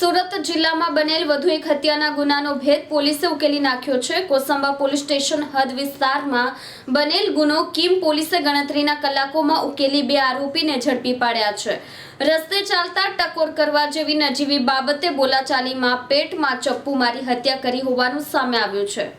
સુરત જિલ્લામાં બનેલ વધુ એક હત્યાના ગુનાનો ભેદ પોલીસે ઉકેલી નાખ્યો છે. કોસંબા પોલીસ સ્ટેશન હદ વિસ્તારમાં બનેલ ગુનો કિમ પોલીસે ગણતરીના કલાકોમાં ઉકેલી બે આરોપીને ઝડપી પાડ્યા છે. રસ્તે ચાલતા ટકોર કરવા જેવી નજીવી બાબતે બોલાચાલીમાં પેટમાં ચપ્પુ મારી હત્યા કરી હોવાનું સામે આવ્યું છે.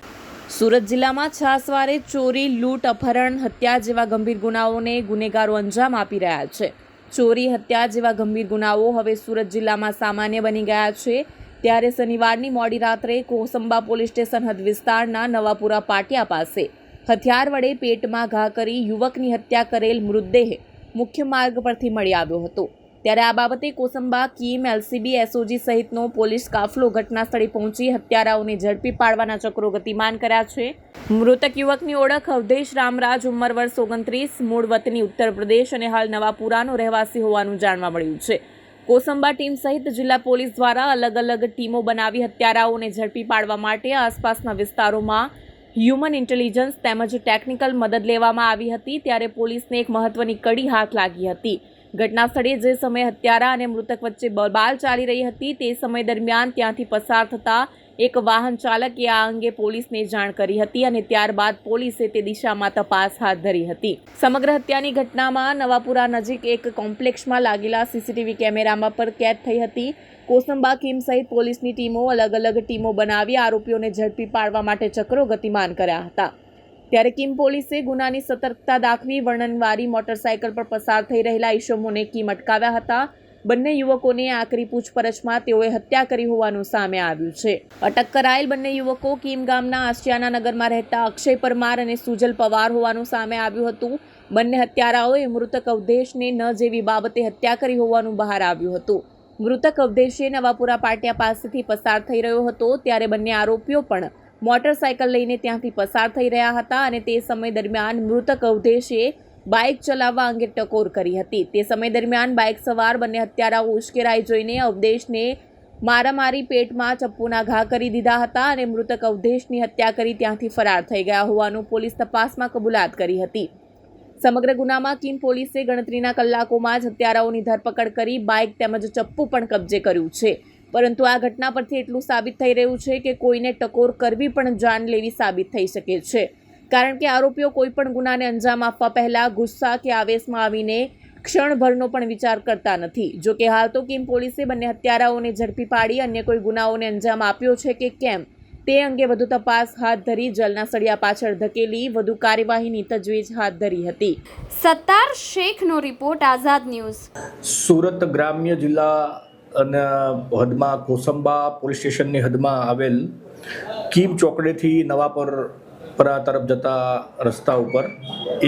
સુરત જિલ્લામાં છાસવારે ચોરી, લૂંટ, અપહરણ, હત્યા જેવા ગંભીર ગુનાઓને ગુનેગારો અંજામ આપી રહ્યા છે. ચોરી, હત્યા જેવા ગંભીર ગુનાઓ હવે સુરત જિલ્લામાં સામાન્ય બની ગયા છે. ત્યારે શનિવારની મોડી રાત્રે કોસંબા પોલીસ સ્ટેશન હદ વિસ્તારના નવાપુરા પાટિયા પાસે હથિયાર વડે પેટમાં ઘા કરી યુવકની હત્યા કરેલ મૃતદેહ મુખ્ય માર્ગ પરથી મળી આવ્યો હતો. ત્યારે આ બાબતે કોસંબા, કીમ, એલસીબી, એસઓજી સહિતનો પોલીસ કાફલો ઘટના સ્થળે પહોંચી હત્યારાઓને ઝડપી પાડવાના ચક્રો ગતિમાન કર્યા છે. મૃતક યુવકની ઓળખ અવધેશ રામરાજ, ઉંમર વર્ષ ઓગણત્રીસ, મૂળ વતની ઉત્તર પ્રદેશ અને હાલ નવાપુરાનો રહેવાસી હોવાનું જાણવા મળ્યું છે. કોસંબા ટીમ સહિત જિલ્લા પોલીસ દ્વારા અલગ અલગ ટીમો બનાવી હત્યારાઓને ઝડપી પાડવા માટે આસપાસના વિસ્તારોમાં હ્યુમન ઇન્ટેલિજન્સ તેમજ ટેકનિકલ મદદ લેવામાં આવી હતી, ત્યારે પોલીસને એક મહત્વની કડી હાથ લાગી હતી. ઘટના સ્થળે જે સમયે હત્યારા અને મૃતક વચ્ચે બબાલ ચાલી રહી હતી તે સમય દરમિયાન ત્યાંથી પસાર થતા એક વાહન ચાલકે આ અંગે પોલીસને જાણ કરી હતી અને ત્યારબાદ પોલીસે તે દિશામાં તપાસ હાથ ધરી હતી. સમગ્ર હત્યાની ઘટનામાં નવાપુરા નજીક એક કોમ્પ્લેક્ષમાં લાગેલા સીસીટીવી કેમેરામાં પર કેદ થઈ હતી. કોસંબા કિમ સહિત પોલીસની ટીમો અલગ અલગ ટીમો બનાવી આરોપીઓને ઝડપી પાડવા માટે ચક્રો ગતિમાન કર્યા હતા. ત્યારે કિમ પોલીસે ગુનાની સતર્કતા દાખવી વર્ણનવારી મોટરસાયકલ પર પસાર થઈ રહેલા ઈશમોને કિમ અટકાવ્યા હતા. બંને યુવકોને આકરી પૂછપરછમાં તેઓએ હત્યા કરી હોવાનું સામે આવ્યું છે. અટક કરાયેલ બંને યુવકો કિમ ગામના આશિયાના નગરમાં રહેતા અક્ષય પરમાર અને સુજલ પવાર હોવાનું સામે આવ્યું હતું. બંને હત્યારાઓએ મૃતક અવધેશને ન જેવી બાબતે હત્યા કરી હોવાનું બહાર આવ્યું હતું. મૃતક અવધેશે નવાપુરા પાટિયા પાસેથી પસાર થઈ રહ્યો હતો, ત્યારે બંને આરોપીઓ પણ મોટરસાયકલ લઈને ત્યાંથી પસાર થઈ રહ્યા હતા અને તે સમય દરમિયાન મૃતક અવધેશે બાઇક ચલાવવા અંગે ટકોર કરી હતી. તે સમય દરમિયાન બાઇક સવાર બંને હત્યારાઓ ઉશ્કેરાઈ જોઈને અવધેશને મારામારી પેટમાં ચપ્પુના ઘા કરી દીધા હતા અને મૃતક અવધેશની હત્યા કરી ત્યાંથી ફરાર થઈ ગયા હોવાનું પોલીસ તપાસમાં કબૂલાત કરી હતી. સમગ્ર ગુનામાં કિમ પોલીસે ગણતરીના કલાકોમાં જ હત્યારાઓની ધરપકડ કરી બાઇક તેમજ ચપ્પુ પણ કબજે કર્યું છે. પરંતુ આ ઘટના પરથી એટલું સાબિત થઈ રહ્યું છે કે કોઈને ટકોર કરવી પણ જાન લેવી સાબિત થઈ શકે છે. કારણ કે આરોપીઓ કોઈ પણ ગુનાને અંજામ આપવા પહેલા ગુસ્સા કે આવેશમાં આવીને ક્ષણભરનો પણ વિચાર કરતા નથી. જો કે હાલ તો કિમ પોલીસે બંને હત્યારાઓને ઝડપી પાડી અન્ય કોઈ ગુનાઓને અંજામ આપ્યો છે કે કેમ? તે અંગે વધુ તપાસ હાથ ધરી જલના સળિયા પાછળ ધકેલી વધુ કાર્યવાહીની તજવીજ હાથ ધરી હતી. સત્તાર શેખનો રિપોર્ટ આઝાદ ન્યૂઝ. સુરત ગ્રામ્ય જિલ્લા અને હદમાં કોસંબા પોલીસ સ્ટેશનની હદમાં આવેલ કીમ ચોકડેથી નવાપર પરા તરફ જતા રસ્તા ઉપર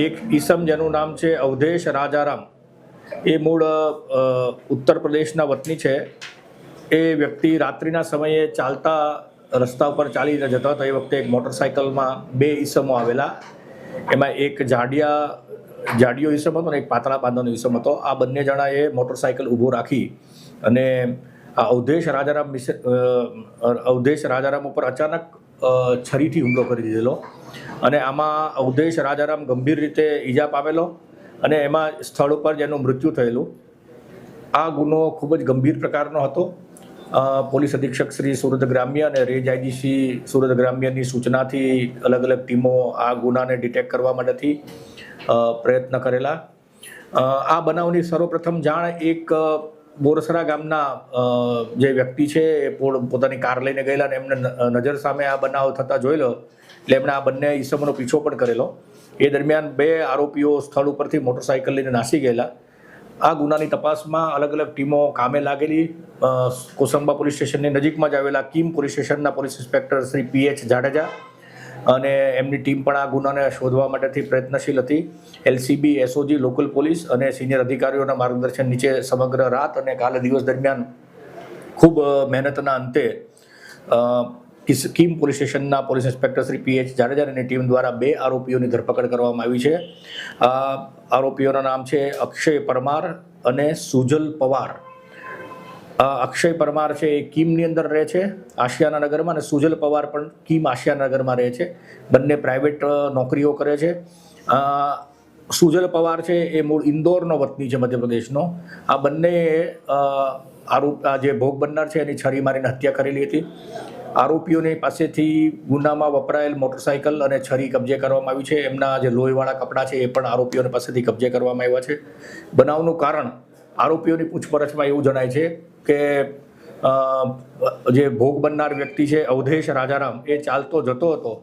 એક ઈસમ જેનું નામ છે અવધેશ રાજારામ. એ મૂળ ઉત્તર પ્રદેશના વતની છે. એ વ્યક્તિ રાત્રિના સમયે ચાલતા રસ્તા ઉપર ચાલી જતા હતા. એ વખતે એક મોટરસાયકલમાં બે ઈસમો આવેલા. એમાં એક જાડિયા, જાડિયો ઈસમ હતો અને એક પાતળા બાંધવાનો ઈસમ હતો. આ બંને જણાએ મોટરસાયકલ ઊભો રાખી અને આ અવધેશ રાજારામ મિશ્ર અવધેશ રાજારામ ઉપર અચાનક છરીથી હુમલો કરી દીધેલો. અને આમાં અવધેશ રાજારામ ગંભીર રીતે ઈજા પામેલો અને એમાં સ્થળ ઉપર જેનું મૃત્યુ થયેલું. આ ગુનો ખૂબ જ ગંભીર પ્રકારનો હતો. પોલીસ અધિક્ષક શ્રી સુરત ગ્રામ્ય અને રેન્જ આઈજીસી સુરત ગ્રામ્યની સૂચનાથી અલગ અલગ ટીમો આ ગુનાને ડિટેક્ટ કરવા માટેથી પ્રયત્ન કરેલા. આ બનાવની સર્વપ્રથમ જાણ એક બોરસરા ગામના જે વ્યક્તિ છે, એ પોતાની કાર લઈને ગયેલા અને એમને નજર સામે આ બનાવ થતા જોયેલો. એટલે એમણે આ બંને ઈસમોનો પીછો પણ કરેલો. એ દરમિયાન બે આરોપીઓ સ્થળ ઉપરથી મોટરસાયકલ લઈને નાસી ગયેલા. આ ગુનાની તપાસમાં અલગ અલગ ટીમો કામે લાગેલી. કોસંબા પોલીસ સ્ટેશનની નજીકમાં જ આવેલા કીમ પોલીસ સ્ટેશનના police inspector Shri P H Jadeja અને એમની ટીમ પણ આ ગુનાને શોધવા માટેથી પ્રયત્નશીલ હતી. એલસીબી, એસઓજી, લોકલ પોલીસ અને સિનિયર અધિકારીઓના માર્ગદર્શન નીચે સમગ્ર રાત અને કાલે દિવસ દરમિયાન ખૂબ મહેનતના અંતે કિમ પોલીસ સ્ટેશનના police inspector Shri P H Jadeja અને ટીમ દ્વારા બે આરોપીઓની ધરપકડ કરવામાં આવી છે. આરોપીઓના નામ છે અક્ષય પરમાર અને સુજલ પવાર. અક્ષય પરમાર છે એ કીમની અંદર રહે છે આશિયાના નગરમાં અને સુજલ પવાર પણ કીમ આશિયાના નગરમાં રહે છે. બંને પ્રાઇવેટ નોકરીઓ કરે છે. સુજલ પવાર છે એ મૂળ ઇન્દોરનો વતની છે મધ્યપ્રદેશનો. આ બંને આરોપ, આ જે ભોગ બનનાર છે એની છરી મારીને હત્યા કરેલી હતી. આરોપીઓની પાસેથી ગુનામાં વપરાયેલ મોટરસાયકલ અને છરી કબજે કરવામાં આવી છે. એમના જે લોહીવાળા કપડાં છે એ પણ આરોપીઓની પાસેથી કબજે કરવામાં આવ્યા છે. બનાવનું કારણ આરોપીઓની પૂછપરછમાં એવું જણાય છે કે જે ભોગ બનનાર વ્યક્તિ છે, અવધેશ રાજારામ, એ ચાલતો જતો હતો.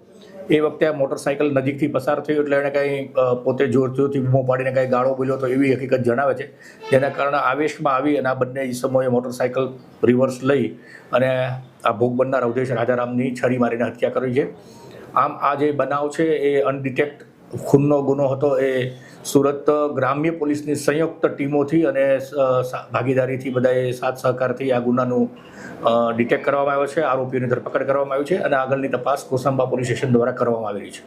એ વખતે આ મોટરસાયકલ નજીકથી પસાર થયું એટલે એણે કંઈ પોતે જોર જોરથી બૂમો પાડીને કંઈ ગાળો બોલ્યો તો એવી હકીકત જણાવે છે. જેના કારણે આવેશમાં આવી અને આ બંને ઈસમોએ મોટરસાયકલ રિવર્સ લઈ અને આ ભોગ બનનાર અવધેશ રાજારામની છરી મારીને હત્યા કરી છે. આમ આ જે બનાવ છે, એ અનડિટેક્ટ ખૂનનો ગુનો હતો. એ સુરત ગ્રામ્ય પોલીસની સંયુક્ત ટીમોથી અને ભાગીદારીથી બધાએ સાથ સહકારથી આ ગુનાનું ડિટેક્ટ કરવામાં આવ્યો છે. આરોપીઓની ધરપકડ કરવામાં આવી છે અને આગળની તપાસ કોસંબા પોલીસ સ્ટેશન દ્વારા કરવામાં આવી રહી છે.